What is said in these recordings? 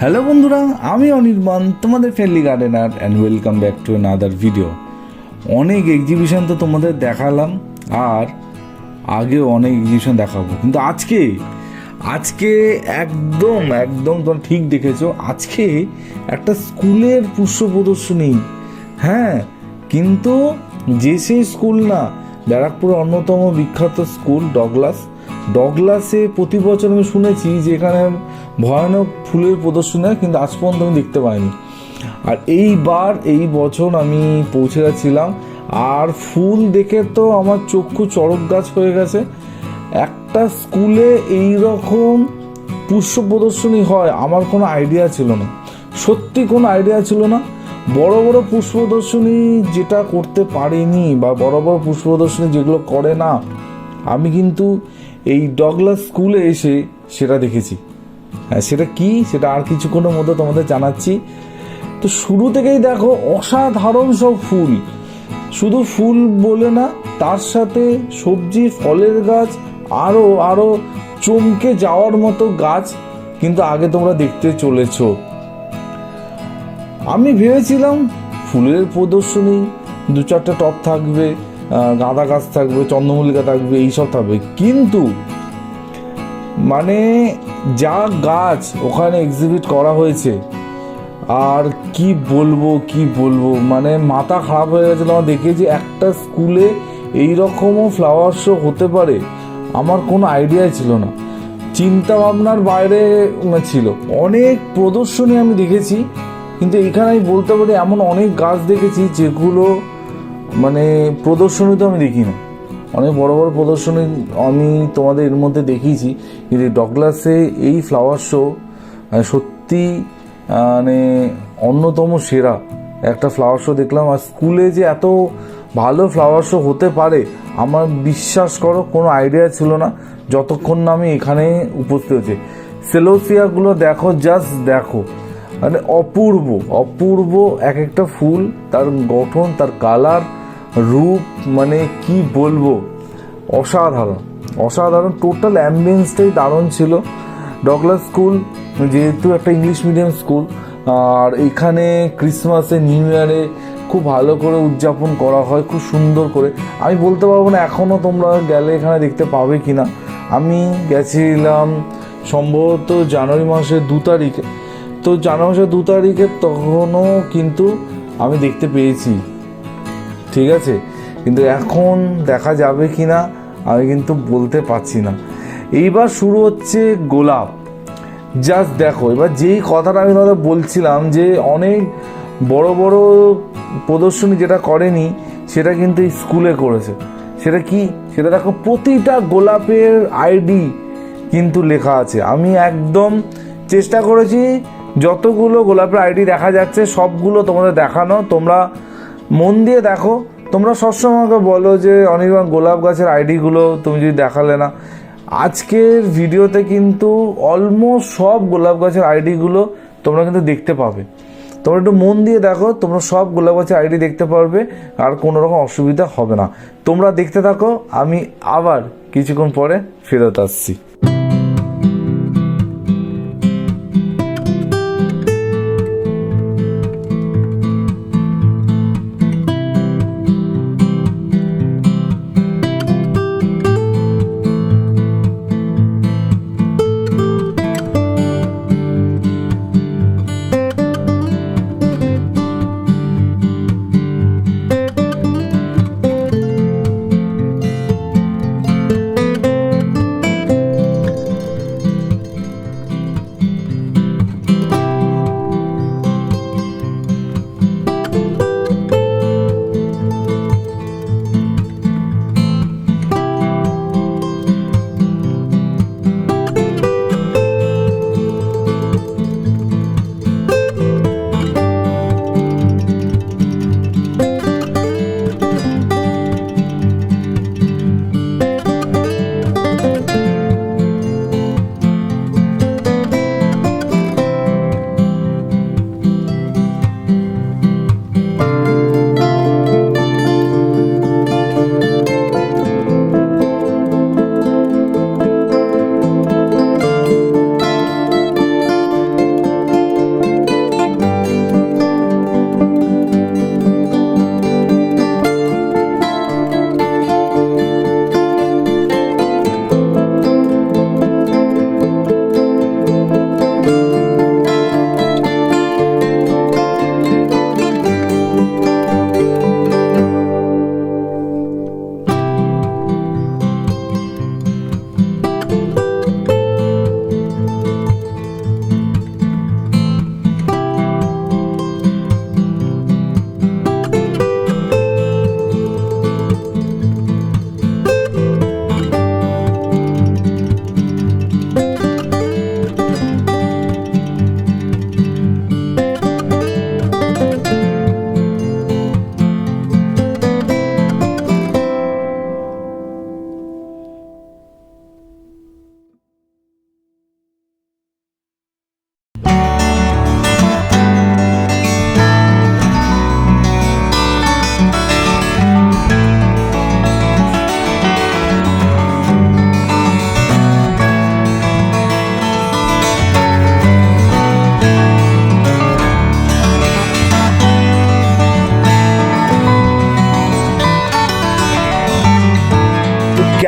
Hello বন্ধুরা, আমি অনির্বাণ, তোমাদের friendly gardener and welcome back to other video অনেক এক্সিবিশন তো তোমাদের দেখালাম, আর আগেও অনেক এক্সিবিশন দেখাবো। কিন্তু আজকে আজকে একদম একদম তোমরা ঠিক দেখেছ, আজকে একটা স্কুলের পুষ্প প্রদর্শনী। হ্যাঁ কিন্তু যে সেই স্কুল না ব্যারাকপুরের অন্যতম বিখ্যাত স্কুল, ডগলাস। ডগলাসে প্রতি বছর আমি শুনেছি যে এখানে ভয়ানক ফুলের প্রদর্শনী কিন্তু আজ পর্যন্ত আমি দেখতে পাইনি। আর এইবার, এই বছর আমি পৌঁছে গেছিলাম, আর ফুল দেখে তো আমার চক্ষু চড়ক গাছ হয়ে গেছে। একটা স্কুলে এই রকম পুষ্প প্রদর্শনী হয়, আমার কোনো আইডিয়া ছিল না। সত্যি কোনো আইডিয়া ছিল না। বড় বড় পুষ্প প্রদর্শনী যেটা করতে পারেনি, বা বড় বড় পুষ্প প্রদর্শনী যেগুলো করে না, আমি কিন্তু এই ডগলাস স্কুলে এসে সেটা দেখেছি। হ্যাঁ সেটা কি? সেটা আর কিছুক্ষণের মধ্যে তোমাদের জানাচ্ছি। তো শুরু থেকেই দেখো, অসাধারণ সব ফুল। শুধু ফুল বলে না, তার সাথে সবজি, ফলের গাছ আরও আরও চমকে যাওয়ার মতো গাছ কিন্তু আগে তোমরা দেখতে চলেছো। আমি ভেবেছিলাম ফুলের প্রদর্শনী, দু চারটে টপ থাকবে গাঁদা গাছ থাকবে, চন্দ্রমল্লিকা থাকবে, এইসব থাকবে। কিন্তু মানে যা গাছ ওখানে এক্সিবিট করা হয়েছে। আর কি বলব কি বলব? মানে মাথা খারাপ হয়ে গেছিল আমার দেখে যে একটা স্কুলে এই রকমও ফ্লাওয়ার শো হতে পারে, আমার কোনো আইডিয়াই ছিল না। চিন্তা ভাবনার বাইরে ছিল। অনেক প্রদর্শনী আমি দেখেছি, কিন্তু এখানে আমি বলতে পারি এমন অনেক গাছ দেখেছি যেগুলো মানে প্রদর্শনী তো আমি দেখি না অনেক বড় বড় প্রদর্শনী আমি তোমাদের এর মধ্যে দেখিয়েছি। কিন্তু ডগলাসে এই ফ্লাওয়ার শো সত্যি মানে অন্যতম সেরা একটা ফ্লাওয়ার শো দেখলাম। আর স্কুলে যে এত ভালো ফ্লাওয়ার শো হতে পারে, আমার বিশ্বাস করো, কোনো আইডিয়া ছিল না যতক্ষণ না আমি এখানে উপস্থিত হয়েছি। সেলোসিয়াগুলো দেখো জাস্ট দেখো। মানে অপূর্ব অপূর্ব এক একটা ফুল, তার গঠন, তার কালার রূপ মানে কি বলব? অসাধারণ। অসাধারণ টোটাল অ্যাম্বিয়েন্সটাই দারুণ ছিল। ডগলাস স্কুল যেহেতু একটা ইংলিশ মিডিয়াম স্কুল আর এখানে ক্রিসমাসে নিউ ইয়ারে খুব ভালো করে উদযাপন করা হয়, খুব সুন্দর করে। আমি বলতে পারব না এখনও তোমরা গেলে এখানে দেখতে পাবে কি না আমি গেছিলাম সম্ভবত জানুয়ারি মাসের দু তারিখে। তো জানুয়ারি মাসের দু তারিখে তখনও কিন্তু আমি দেখতে পেয়েছি। ঠিক আছে? কিন্তু এখন দেখা যাবে কি না আমি কিন্তু বলতে পারছি না। এইবার শুরু হচ্ছে গোলাপ। জাস্ট দেখো, এবার যেই কথাটা আমি তোমাদের বলছিলাম যে অনেক বড় বড় প্রদর্শনী যেটা করেনি, সেটা কিন্তু স্কুলে করেছে। সেটা কি? সেটা দেখো, প্রতিটা গোলাপের আইডি কিন্তু লেখা আছে। আমি একদম চেষ্টা করেছি, যতগুলো গোলাপের আইডি দেখা যাচ্ছে, সবগুলো তোমাদের দেখানো। তোমরা মন দিয়ে দেখো। তোমরা সবসময় আমাকে বলো যে, অনির্বাণ, গোলাপ গাছের আইডিগুলো তুমি যদি দেখালে না। আজকের ভিডিওতে কিন্তু অলমোস্ট সব গোলাপ গাছের আইডিগুলো তোমরা কিন্তু দেখতে পাবে। তোমরা একটু মন দিয়ে দেখো, তোমরা সব গোলাপ গাছের আইডি দেখতে পারবে, আর কোনো রকম অসুবিধা হবে না। তোমরা দেখতে থাকো, আমি আবার কিছুক্ষণ পরে ফেরত আসছি।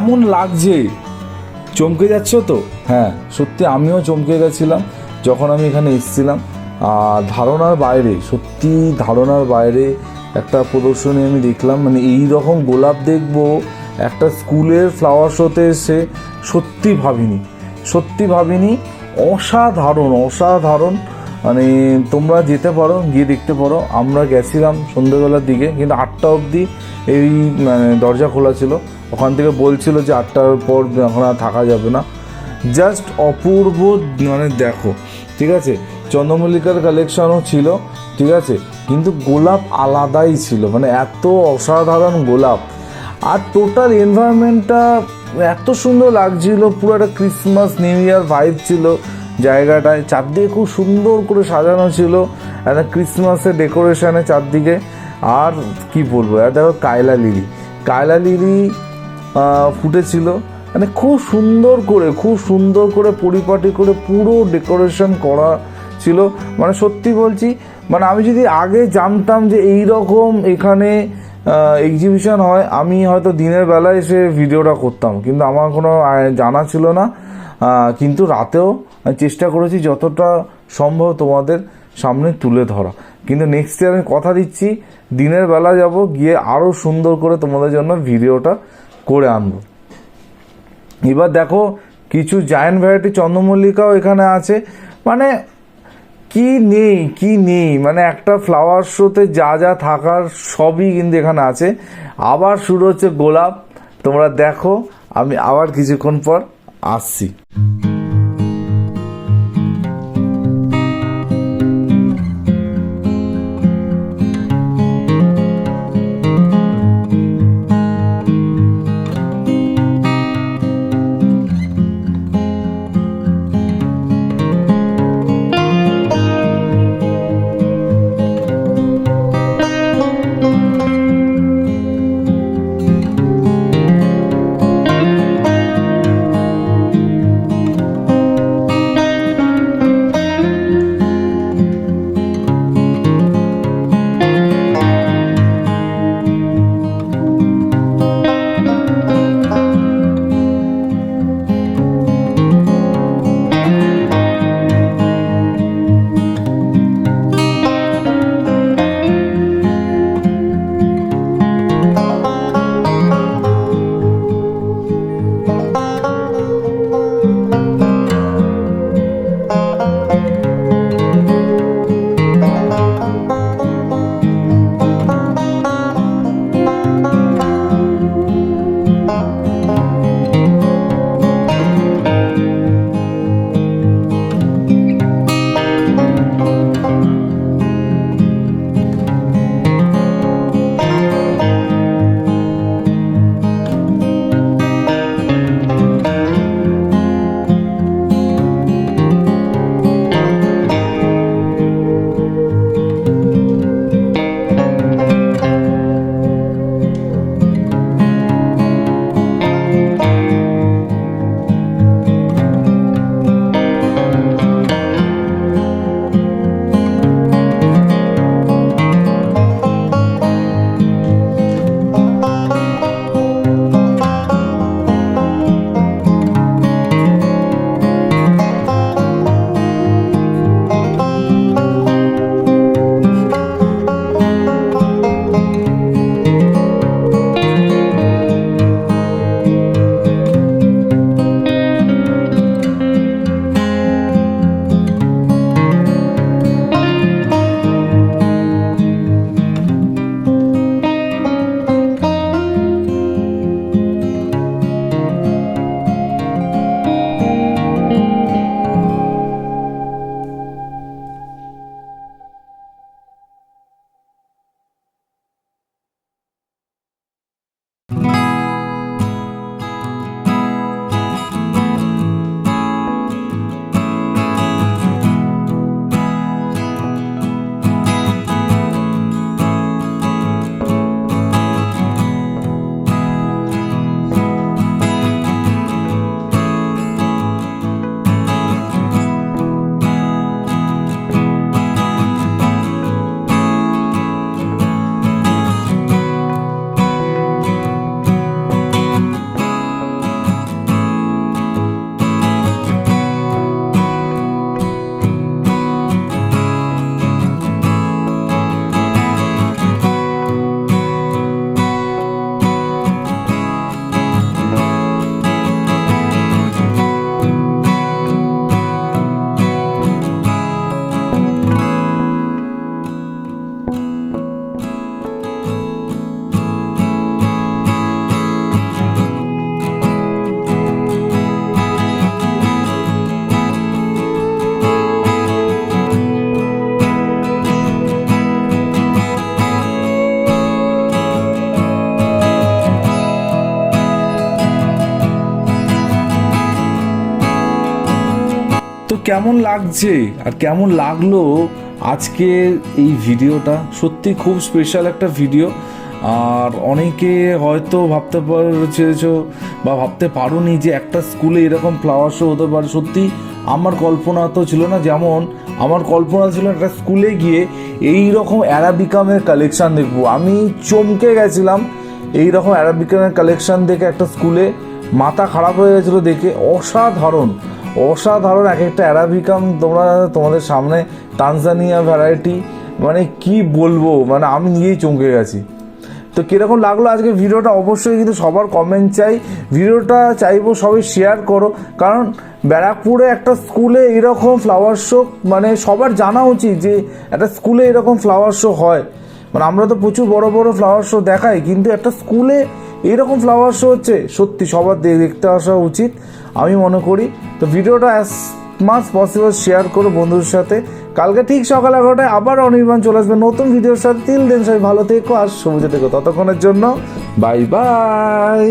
কেমন লাগছে? চমকে যাচ্ছ তো? হ্যাঁ সত্যি আমিও চমকে গেছিলাম যখন আমি এখানে এসেছিলাম। আর ধারণার বাইরে, সত্যি ধারণার বাইরে একটা প্রদর্শনী আমি দেখলাম। মানে এই রকম গোলাপ দেখব, একটা স্কুলের ফ্লাওয়ার শোতে এসে সত্যি ভাবিনি সত্যি ভাবিনি, অসাধারণ অসাধারণ। মানে তোমরা যেতে পারো, গিয়ে দেখতে পারো। আমরা গেছিলাম সন্ধ্যেবেলার দিকে, কিন্তু আটটা অবধি এই মানে দরজা খোলা ছিল। ওখান থেকে বলছিল যে আটটার পর এখন আর থাকা যাবে না। জাস্ট অপূর্ব মানে দেখো, ঠিক আছে? চন্দ্রমল্লিকার কালেকশনও ছিল, ঠিক আছে? কিন্তু গোলাপ আলাদাই ছিল মানে এত অসাধারণ গোলাপ। আর টোটাল এনভায়রনমেন্টটা এত সুন্দর লাগছিল, পুরো একটা ক্রিসমাস নিউ ইয়ার ভাইব ছিল জায়গাটায়। চারদিকে খুব সুন্দর করে সাজানো ছিল, একটা ক্রিসমাসের ডেকোরেশনে চারদিকে। আর কি বলব, আর দেখো কায়লা লিলি কায়লা লিলি ফুটেছিল। মানে খুব সুন্দর করে, খুব সুন্দর করে পরিপাটি করে পুরো ডেকোরেশন করা ছিল। মানে সত্যি বলছি মানে আমি যদি আগে জানতাম যে এই রকম এখানে এক্সিবিশন হয়, আমি হয়তো দিনের বেলা এসে ভিডিওটা করতাম। কিন্তু আমার কোনো জানা ছিল না। কিন্তু রাতেও চেষ্টা করেছি যতটা সম্ভব তোমাদের সামনে তুলে ধরা। কিন্তু নেক্সট ইয়ার আমি কথা দিচ্ছি, দিনের বেলা যাব, গিয়ে আরও সুন্দর করে তোমাদের জন্য ভিডিওটা করে আনব। এবার দেখো, কিছু জায়ান্ট ভ্যারাইটি চন্দ্রমল্লিকাও এখানে আছে। মানে কি নেই কি নেই? মানে একটা ফ্লাওয়ার শোতে যা যা থাকার সবই কিন্তু এখানে আছে। আবার শুরু হচ্ছে গোলাপ। তোমরা দেখো, আমি আবার কিছুক্ষণ পর আসছি। কেমন লাগছে আর কেমন লাগল আজকের এই ভিডিওটা? সত্যি খুব স্পেশাল একটা ভিডিও আর অনেকে হয়তো ভাবতে পারছেছ বা ভাবতে পারোনি যে একটা স্কুলে এরকম ফ্লাওয়ার শো হতে পারে। সত্যি আমার কল্পনা তো ছিল না, যেমন আমার কল্পনা ছিল একটা স্কুলে গিয়ে এই রকম অ্যারাবিকামের কালেকশান দেখব। আমি চমকে গেছিলাম এই রকম অ্যারাবিকামের কালেকশান দেখে একটা স্কুলে মাথা খারাপ হয়ে গেছিল দেখে। অসাধারণ। অসাধারণ এক একটা অ্যারাবিকাম তোমরা তোমাদের সামনে তানজানিয়া ভ্যারাইটি মানে কি বলব? মানে আমি নিজেই চমকে গেছি। তো কীরকম লাগল আজকে ভিডিওটা? অবশ্যই কিন্তু সবার কমেন্ট চাই। ভিডিওটা চাইব সবাই শেয়ার করো। কারণ ব্যারাকপুরে একটা স্কুলে এরকম ফ্লাওয়ার শো মানে সবার জানা উচিত যে একটা স্কুলে এরকম ফ্লাওয়ার শো হয়। মানে আমরা তো প্রচুর বড় বড় ফ্লাওয়ার শো দেখাই, কিন্তু একটা স্কুলে এইরকম ফ্লাওয়ার শো হচ্ছে, সত্যি সবার দেখতে আসা উচিত, আমি মনে করি। তো ভিডিওটা অ্যাজ মাস পসিবল শেয়ার করো বন্ধুদের সাথে। কালকে ঠিক সকাল এগারোটায় আবার অনির্বাণ চলে আসবে নতুন ভিডিওর সাথে। তিল দিন সবাই ভালো থেকো আর সবুজে থেকো। ততক্ষণের জন্য বাই বাই